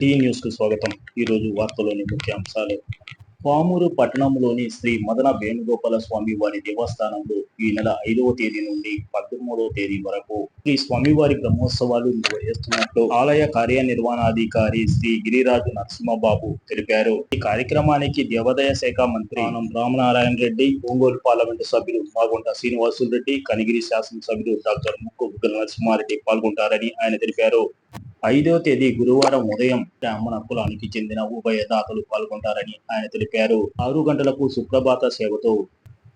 Tea న్యూస్కు స్వాగతం. ఈ రోజు వార్తలోని ముఖ్యాంశాలు పామూరు పట్టణంలోని శ్రీ మదన వేణుగోపాల స్వామి వారి దేవస్థానంలో ఈ నెల ఐదవ తేదీ నుండి పద్దెనిమిదవ తేదీ వరకు శ్రీ స్వామివారి బ్రహ్మోత్సవాలు నిర్వహిస్తున్నట్లు ఆలయ కార్యనిర్వహణాధికారి శ్రీ గిరిరాజు నరసింహబాబు తెలిపారు. ఈ కార్యక్రమానికి దేవాదాయ శాఖ మంత్రి ఆనం రామనారాయణ రెడ్డి ఒంగోలు పార్లమెంటు సభ్యులు మాగుంట శ్రీనివాసులు రెడ్డి కనిగిరి శాసనసభ్యులు డాక్టర్ ముక్కు బుగ్గల నరసింహారెడ్డి పాల్గొంటారని ఆయన తెలిపారు. ఐదో తేదీ గురువారం ఉదయం బ్రాహ్మణ కులానికి చెందిన ఉభయ దాతలు పాల్గొంటారని ఆయన తెలిపారు. ఆరు గంటలకు సుప్రభాత సేవతో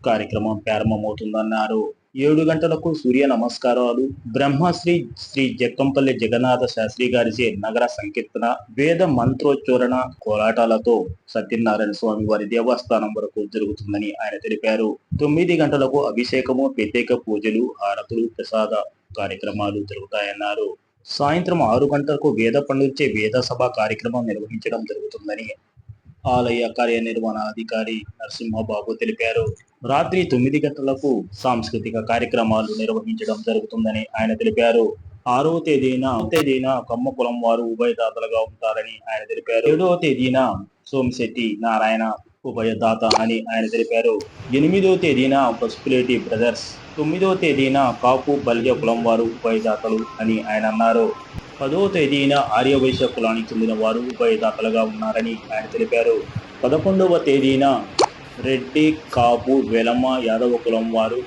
కార్యక్రమం ప్రారంభమవుతుందన్నారు. ఏడు గంటలకు సూర్య నమస్కారాలు బ్రహ్మశ్రీ శ్రీ జక్కంపల్లి జగన్నాథ శాస్త్రి గారిచే నగర సంకీర్తన వేద మంత్రోచ్చరణ కోలాటాలతో సత్యనారాయణ స్వామి వారి దేవస్థానం వరకు జరుగుతుందని ఆయన తెలిపారు. తొమ్మిది గంటలకు అభిషేకము ప్రత్యేక పూజలు హారతులు ప్రసాద కార్యక్రమాలు జరుగుతాయన్నారు. సాయంత్రం ఆరు గంటలకు వేద పండితుచే వేద సభ కార్యక్రమం నిర్వహించడం జరుగుతుందని ఆలయ కార్యనిర్వహణాధికారి నరసింహబాబు తెలిపారు. రాత్రి తొమ్మిది గంటలకు సాంస్కృతిక కార్యక్రమాలు నిర్వహించడం జరుగుతుందని ఆయన తెలిపారు. ఆరవ తేదీన తేదీన కమ్మ కులం వారు ఉభయదాతలుగా ఉంటారని ఆయన తెలిపారు. ఏడవ తేదీన సోమిశెట్టి నారాయణ ఉభయదాత అని ఆయన తెలిపారు. ఎనిమిదవ తేదీన పసుపులేటి బ్రదర్స్ తొమ్మిదవ తేదీన కాపు బల్య కులం వారు ఉపాయదాతలు అని ఆయన అన్నారు. పదవ తేదీన ఆర్యవైశ్య కులానికి చెందిన వారు ఉపాయదాతలుగా ఉన్నారని ఆయన తెలిపారు. పదకొండవ తేదీన రెడ్డి కాపు వెలమ యాదవ కులం వారు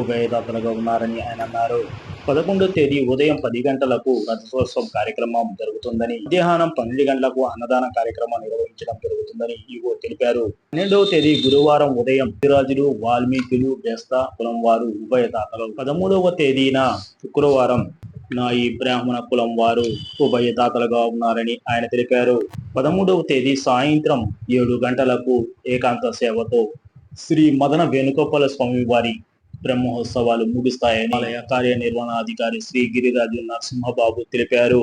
ఉభయదాతలుగా ఉన్నారని ఆయన అన్నారు. పదకొండో తేదీ ఉదయం పది గంటలకు రథోత్సవం కార్యక్రమం జరుగుతుందని మధ్యాహ్నం పన్నెండు గంటలకు అన్నదాన కార్యక్రమం నిర్వహించడం జరుగుతుందని ఈవో తెలిపారు. పన్నెండవ తేదీ గురువారం ఉదయం రాజులు వాల్మీకులు బెస్త కులం వారు ఉభయదాతలు పదమూడవ తేదీన శుక్రవారం నాయి బ్రాహ్మణ కులం వారు ఉభయదాతలుగా ఉన్నారని ఆయన తెలిపారు. పదమూడవ తేదీ సాయంత్రం ఏడు గంటలకు ఏకాంత సేవతో శ్రీ మదన వేణుగోపాల స్వామి వారి బ్రహ్మోత్సవాలు ముగుస్తాయని ఆలయ కార్యనిర్వహణాధికారి శ్రీ గిరిరాజు నరసింహబాబు తెలిపారు.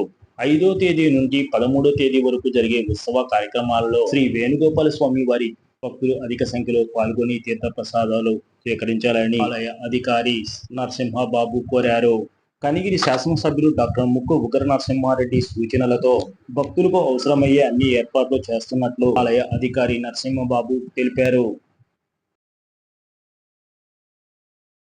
ఐదో తేదీ నుండి పదమూడో తేదీ వరకు జరిగే ఉత్సవ కార్యక్రమాలలో శ్రీ వేణుగోపాల స్వామి వారి భక్తులు అధిక సంఖ్యలో పాల్గొని తీర్థ ప్రసాదాలు స్వీకరించాలని ఆలయ అధికారి నరసింహబాబు కోరారు. కనిగిరి శాసనసభ్యులు డాక్టర్ ముక్కు ఉగ్ర నరసింహారెడ్డి సూచనలతో భక్తులకు అవసరమయ్యే అన్ని ఏర్పాట్లు చేస్తున్నట్లు ఆలయ అధికారి నరసింహబాబు తెలిపారు.